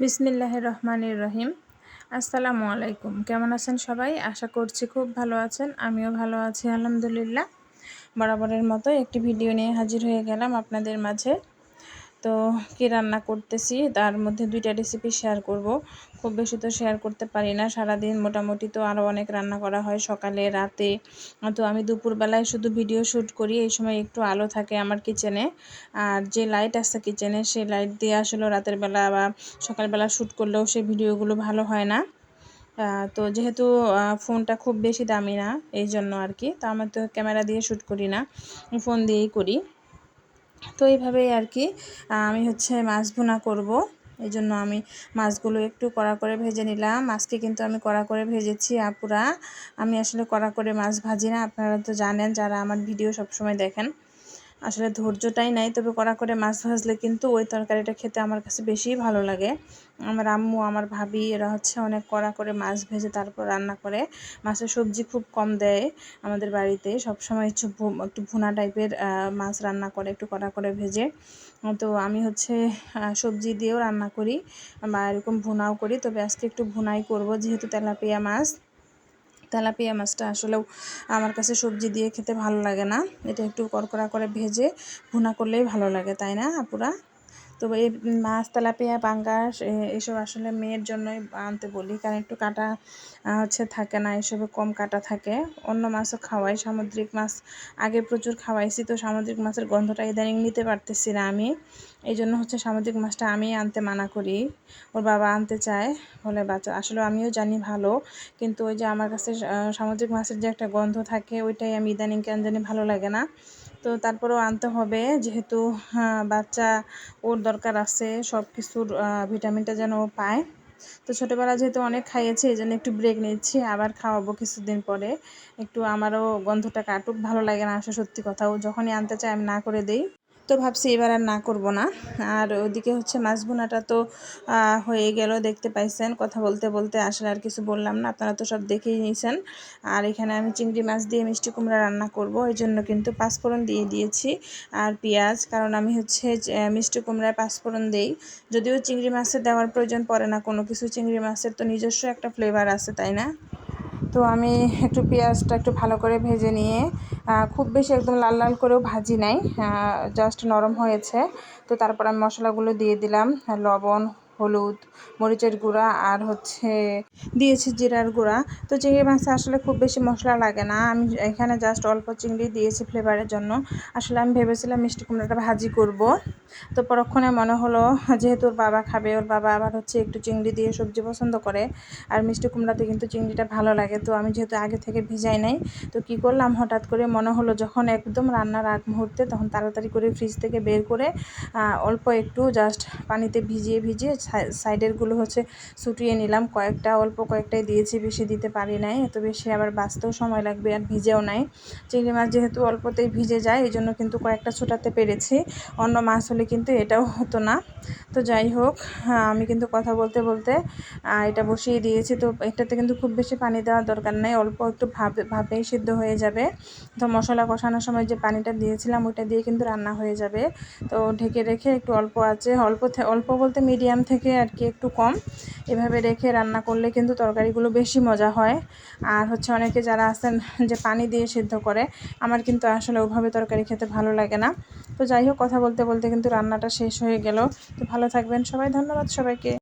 বিসমিল্লাহ রহমানির রহিম। আসসালামু আলাইকুম। কেমন আছেন সবাই? আশা করছি খুব ভালো আছেন। আমিও ভালো আছি, আলহামদুলিল্লাহ। বরাবরের মতো একটি ভিডিও নিয়ে হাজির হয়ে গেলাম আপনাদের মাঝে। তো কী রান্না করতেছি, তার মধ্যে দুইটা রেসিপি শেয়ার করব। খুব বেশি তো শেয়ার করতে পারি না, সারাদিন মোটামুটি তো আরও অনেক রান্না করা হয় সকালে, রাতে। তো আমি দুপুরবেলায় শুধু ভিডিও শ্যুট করি, এই সময় একটু আলো থাকে আমার কিচেনে আর যে লাইট আছে কিচেনে সেই লাইট দিয়ে আসলে রাতের বেলা বা সকালবেলা শ্যুট করলেও সেই ভিডিওগুলো ভালো হয় না। তো যেহেতু ফোনটা খুব বেশি দামি না, এই জন্য আর কি। তো আমার তো ক্যামেরা দিয়ে শ্যুট করি না ফোন দিয়েই করি। তো এইভাবেই আর কি আমি হচ্ছে মাছ ভুনা করব। এই জন্য আমি মাছগুলো একটু কড়া করে ভেজে নিলাম। মাছকে কিন্তু আমি কড়া করে ভেজেছি, আপুরা। আমি আসলে কড়া করে মাছ ভাজি না, আপনারা তো জানেন যারা আমার ভিডিও সবসময় দেখেন। আসলে ধৈর্যটাই নাই। তবে কড়া করে মাছ ভাজলে কিন্তু ওই তরকারিটা খেতে আমার কাছে বেশি ভালো লাগে। আমার আম্মু, আমার ভাবি, এরা হচ্ছে অনেক কড়া করে মাছ ভেজে তারপর রান্না করে। মাছের সবজি খুব কম দেয় আমাদের বাড়িতে। সবসময় একটু একটু ভুনা টাইপের মাছ রান্না করে, একটু কড়া করে ভেজে। তো আমি হচ্ছে সবজি দিয়েও রান্না করি বা এরকম ভুনাও করি। তবে আজকে একটু ভুনাই করব, যেহেতু তেলাপিয়া মাছ। তেলাপিয়া মাছটা আসলেও আমার কাছে সবজি দিয়ে খেতে ভালো লাগে না। এটা একটু করকরা করে ভেজে ভুনা করলেই ভালো লাগে, তাই না আপুরা? তো এই মাছ তেলাপিয়া, পাঙ্গাস এসব আসলে মেয়ের জন্যই আনতে বলি। কারণ একটু কাটা হচ্ছে থাকে না, এসবে কম কাটা থাকে। অন্য মাছও খাওয়াই, সামুদ্রিক মাছ আগে প্রচুর খাওয়াইছি, তো সামুদ্রিক মাছের গন্ধটা ইদানিং নিতে পারতেছি না আমি। এই জন্য হচ্ছে সামুদ্রিক মাছটা আমি আনতে মানা করি। ওর বাবা আনতে চায়, বলে, বাচ্চা, আসলে আমিও জানি ভালো, কিন্তু ওই যে আমার কাছে সামুদ্রিক মাছের যে একটা গন্ধ থাকে, ওইটাই আমি ইদানিং কেন জানি ভালো লাগে না। তো তারপরেও আনতে হবে। যেহেতু হ্যাঁ, বাচ্চা ওর দরকার আছে সব কিছুর ভিটামিনটা যেন ও পায়। তো ছোটোবেলা যেহেতু অনেক খাইয়েছে এই জন্য একটু ব্রেক নিচ্ছি আবার খাওয়াবো কিছুদিন পরে। একটু আমারও গন্ধটা কাটুক ভালো লাগে না আসা সত্যি কথা ও যখনই আনতে চায় আমি না করে দিই। তো ভাবছি এবার আর না করব না। আর ওদিকে হচ্ছে মাছ বোনাটা তো হয়ে গেল, দেখতে পাইছেন। কথা বলতে বলতে আসলে আর কিছু বললাম না, আপনারা তো সব দেখেই নিয়েছেন। আর এখানে আমি চিংড়ি মাছ দিয়ে মিষ্টি কুমড়া রান্না করব এই জন্য কিন্তু পাঁচফোড়ন দিয়ে দিয়েছি। আর পেঁয়াজ, কারণ আমি হচ্ছে মিষ্টি কুমড়ায় পাঁচফোড়ন দেই। যদিও চিংড়ি মাছের দেওয়ার প্রয়োজন পড়ে না, কোনো কিছু চিংড়ি মাছের তো নিজস্ব একটা ফ্লেভার আছে, তাই না? তো আমি একটু পেঁয়াজটা একটু ভালো করে ভেজে নিয়ে খুব বেশি একদম লাল লাল করেও ভাজি নাই জাস্ট নরম হয়েছে। তো তারপর আমি মশলাগুলো দিয়ে দিলাম, লবণ হলুদ, মরিচের গুঁড়া আর হচ্ছে দিয়েছি জিরার গুঁড়া। তো চিংড়ি মাছে আসলে খুব বেশি মশলা লাগে না। আমি এখানে জাস্ট অল্প চিংড়ি দিয়েছি ফ্লেভারের জন্য। আসলে আমি ভেবেছিলাম মিষ্টি কুমড়াটা ভাজি করব। তো পরক্ষণে মনে হলো, যেহেতু ওর বাবা খাবে, ওর বাবা আবার হচ্ছে একটু চিংড়ি দিয়ে সবজি পছন্দ করে। আর মিষ্টি কুমড়াতে কিন্তু চিংড়িটা ভালো লাগে। তো আমি যেহেতু আগে থেকে ভিজাই নাই, তো কি করলাম? হঠাৎ করে মনে হলো যখন একদম রান্নার আগ মুহূর্তে তখন তাড়াতাড়ি করে ফ্রিজ থেকে বের করে অল্প একটু জাস্ট পানিতে ভিজিয়ে ভিজিয়ে সাইডেরগুলো হচ্ছে ছুটিয়ে নিলাম। কয়েকটা, অল্প কয়েকটাই দিয়েছি, বেশি দিতে পারি নাই। এত বেশি আবার বাঁচতেও সময় লাগবে, আর ভিজেও নাই। চিংড়ি মাছ যেহেতু অল্পতেই ভিজে যায় এই জন্য কিন্তু কয়েকটা ছোটাতে পেরেছি। অন্য মাছ হলে কিন্তু এটাও হতো না। তো যাই হোক আমি কিন্তু কথা বলতে বলতে এটা বসিয়ে দিয়েছি। তো এটাতে কিন্তু খুব বেশি পানি দেওয়ার দরকার নেই। অল্প একটু ভাবে, ভাবেই সিদ্ধ হয়ে যাবে। তো মশলা কষানোর সময় যে পানিটা দিয়েছিলাম ওইটা দিয়ে কিন্তু রান্না হয়ে যাবে। তো ঢেকে রেখে একটু অল্প আছে। অল্প অল্প বলতে মিডিয়াম থেকে আর কি একটু কম। এভাবে রেখে রান্না করলে কিন্তু তরকারিগুলো বেশি মজা হয়। আর হচ্ছে অনেকে যারা আছেন যে পানি দিয়ে সিদ্ধ করে, আমার কিন্তু আসলে ওভাবে তরকারি খেতে ভালো লাগে না। তো যাই হোক, কথা বলতে বলতে কিন্তু রান্নাটা শেষ হয়ে গেল। তো ভালো থাকবেন সবাই, ধন্যবাদ সবাইকে।